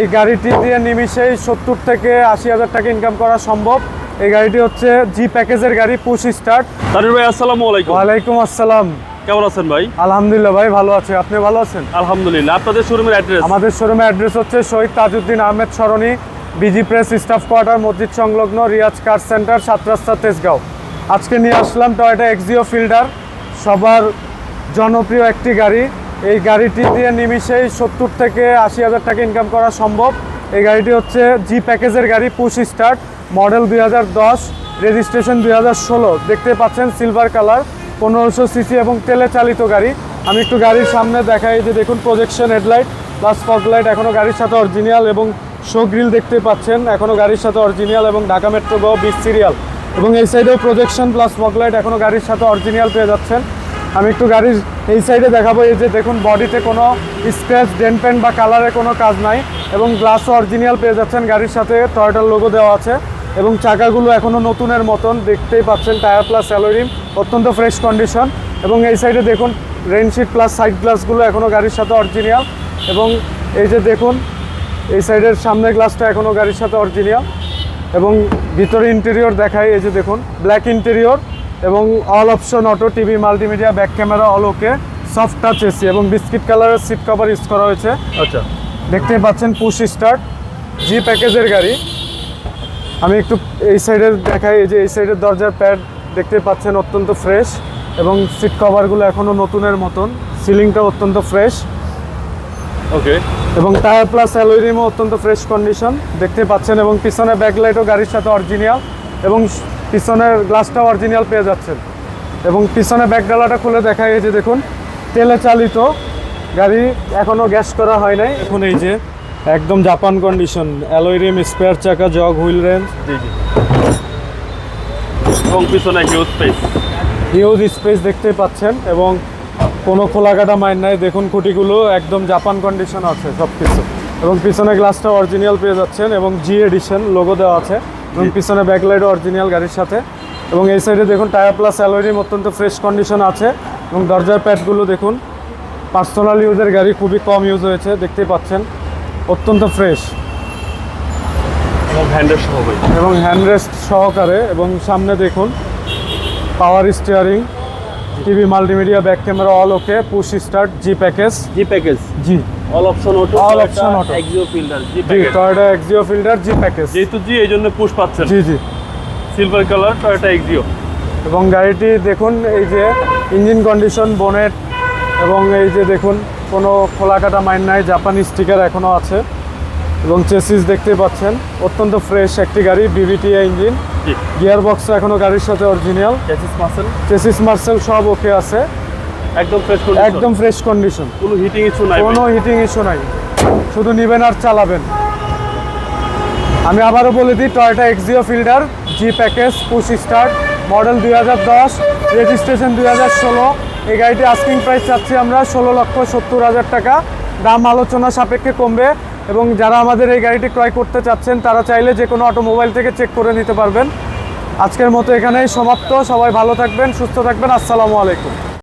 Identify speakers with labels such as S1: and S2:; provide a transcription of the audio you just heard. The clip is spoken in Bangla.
S1: এই গাড়িটি দিয়ে নিমিশেই সত্তর থেকে আশি হাজার টাকা ইনকাম করা সম্ভব। এই গাড়িটি হচ্ছে জি প্যাকেজের গাড়ি পুশ স্টার্ট
S2: তারির ভাই আসসালামু আলাইকুম।
S1: ওয়ালাইকুম আসসালাম।
S2: কেমন আছেন ভাই?
S1: আলহামদুলিল্লাহ ভাই ভালো আছি। আপনি ভালো আছেন?
S2: আলহামদুলিল্লাহ। আপনাদের শোরুমের অ্যাড্রেস
S1: আমাদের শোরুমের অ্যাড্রেস হচ্ছে Shahid Tajuddin Ahmed Sarani BG press staff quarter মসজিদ সংলগ্ন রিয়াজ কার সেন্টার সাত রাস্তা তেজগাঁও। আজকে নিয়ে আসলাম টয়োটা এক্সিও ফিল্ডার সবার জনপ্রিয় একটি গাড়ি। এই গাড়িটি দিয়ে নিমিশেই সত্তর থেকে আশি হাজার টাকা ইনকাম করা সম্ভব। এই গাড়িটি হচ্ছে জি প্যাকেজের গাড়ি পুশ স্টার্ট মডেল দুই হাজার দশ রেজিস্ট্রেশন দুই হাজার ষোলো। দেখতে পাচ্ছেন সিলভার কালার পনেরোশো সিসি এবং তেলে চালিত গাড়ি। আমি একটু গাড়ির সামনে দেখাই যে দেখুন projection headlight plus fog light এখনও গাড়ির সাথে অরিজিনাল এবং শো গ্রিল দেখতে পাচ্ছেন। এখনও গাড়ির সাথে অরিজিনাল এবং ঢাকা মেট্রো গো বিশ সিরিয়াল এবং এই সাইডেও প্রজেকশন প্লাস ফগ লাইট এখনও গাড়ির সাথে অরিজিনাল পেয়ে যাচ্ছেন। আমি একটু গাড়ির এই সাইডে দেখাবো, এই যে দেখুন বডিতে কোনো স্ক্র্যাচ ডেন্ট পেন্ট বা কালারে কোনো কাজ নাই এবং গ্লাসও অরিজিনাল পেয়ে যাচ্ছেন গাড়ির সাথে। টয়টার লোগো দেওয়া আছে এবং চাকাগুলো এখনও নতুনের মতন। দেখতেই পাচ্ছেন টায়ার প্লাস অ্যালোরিম অত্যন্ত ফ্রেশ কন্ডিশন এবং এই সাইডে দেখুন রেনশিট প্লাস সাইড গ্লাসগুলো এখনও গাড়ির সাথে অরিজিনাল এবং এই যে দেখুন, এই সাইডের সামনের গ্লাসটা এখনও গাড়ির সাথে অরিজিনাল এবং ভিতরে ইন্টেরিয়র দেখায়, এই যে দেখুন ব্ল্যাক ইন্টেরিয়র এবং all option auto TV multimedia back camera all okay soft touch AC এবং বিস্কিট কালারের সিট কভার ইউজ করা হয়েছে।
S2: আচ্ছা।
S1: দেখতেই পাচ্ছেন পুশ স্টার্ট জি প্যাকেজের গাড়ি। আমি একটু এই সাইডের দেখাই যে এই সাইডের দরজার প্যাড দেখতে পাচ্ছেন অত্যন্ত ফ্রেশ এবং সিট কভারগুলো এখনও নতুনের মতন। সিলিংটা অত্যন্ত ফ্রেশ
S2: ওকে
S1: এবং টায়ার প্লাস অ্যালোরিমও অত্যন্ত ফ্রেশ কন্ডিশন দেখতে পাচ্ছেন এবং পিছনে ব্যাকলাইটও গাড়ির সাথে অরিজিনাল এবং পিছনের গ্লাসটাও অরিজিনাল পেয়ে যাচ্ছেন। এবং পিছনে ব্যাকডালাটা খুলে দেখা যে দেখুন তেলে চালিত গাড়ি এখনও গ্যাস করা হয় নাই। এখন এই যে একদম Japan condition alloy rim spare চাকা জগ হুইল রেঞ্জ
S2: জি জি। এবং পিছনে হিউজ স্পেস
S1: হিউজ স্পেস দেখতে পাচ্ছেন এবং কোনো খোলাকাটা মাইন নাই। দেখুন খুঁটিগুলো একদম জাপান কন্ডিশন আছে সব কিছু এবং পিছনে গ্লাসটা অরিজিনাল পেয়ে যাচ্ছেন এবং জি এডিশন লোগো দেওয়া আছে। এবং পিছনে ব্যাকলাইটও অরিজিনাল গাড়ির সাথে। এবং এই সাইডে দেখুন টায়ার প্লাস অ্যালোরিম অত্যন্ত ফ্রেশ কন্ডিশন আছে। এবং দরজার প্যাডগুলো দেখুন পার্সোনাল ইউজের গাড়ি খুবই কম ইউজ হয়েছে দেখতেই পাচ্ছেন। অত্যন্ত ফ্রেশ
S2: এবং
S1: হ্যান্ডরেস্ট সহকারে এবং সামনে দেখুন power steering TV multimedia back camera all okay push start G package
S2: G package
S1: G.
S2: All option auto
S1: All option auto।
S2: Axio filter G package
S1: Toyota Axio Fielder G package
S2: যেহেতু জি এই জন্য পুশ পাচ্ছেন।
S1: জি জি।
S2: সিলভার কালার টয়োটা এক্সিও
S1: এবং গাড়িটি দেখুন এই যে ইঞ্জিন কন্ডিশন বোনেট এবং এই যে দেখুন কোনো খোলাকাটা মাইন নাই জাপানি স্টিকার এখনও আছে। এবং চেসিস দেখতে পাচ্ছেন অত্যন্ত ফ্রেশ একটি গাড়ি বিবিটিআই ইঞ্জিন গিয়ার বক্স এখনও গাড়ির সাথে অরিজিনাল
S2: চ্যাসিস মাসেল
S1: চেসিস মার্সেল সব ওকে আছে।
S2: একদম ফ্রেশ কন্ডিশন
S1: একদম ফ্রেশ কন্ডিশন
S2: কোনো হিটিং ইস্যু নাই
S1: কোনো হিটিং ইস্যু নাই। শুধু নেবেন আর চালাবেন। আমি আবারও বলে দিই Toyota Axio Fielder G package push start model দুই হাজার দশ রেজিস্ট্রেশন দুই হাজার ষোলো। এই গাড়িটি আস্কিং প্রাইস চাচ্ছি আমরা ষোলো লক্ষ সত্তর হাজার টাকা। দাম আলোচনা সাপেক্ষে কমবে এবং যারা আমাদের এই গাড়িটি ক্রয় করতে চাচ্ছেন তারা চাইলে যে কোনো অটোমোবাইল থেকে চেক করে নিতে পারবেন। আজকের মতো এখানেই সমাপ্ত। সবাই ভালো থাকবেন সুস্থ থাকবেন। আসসালামু আলাইকুম।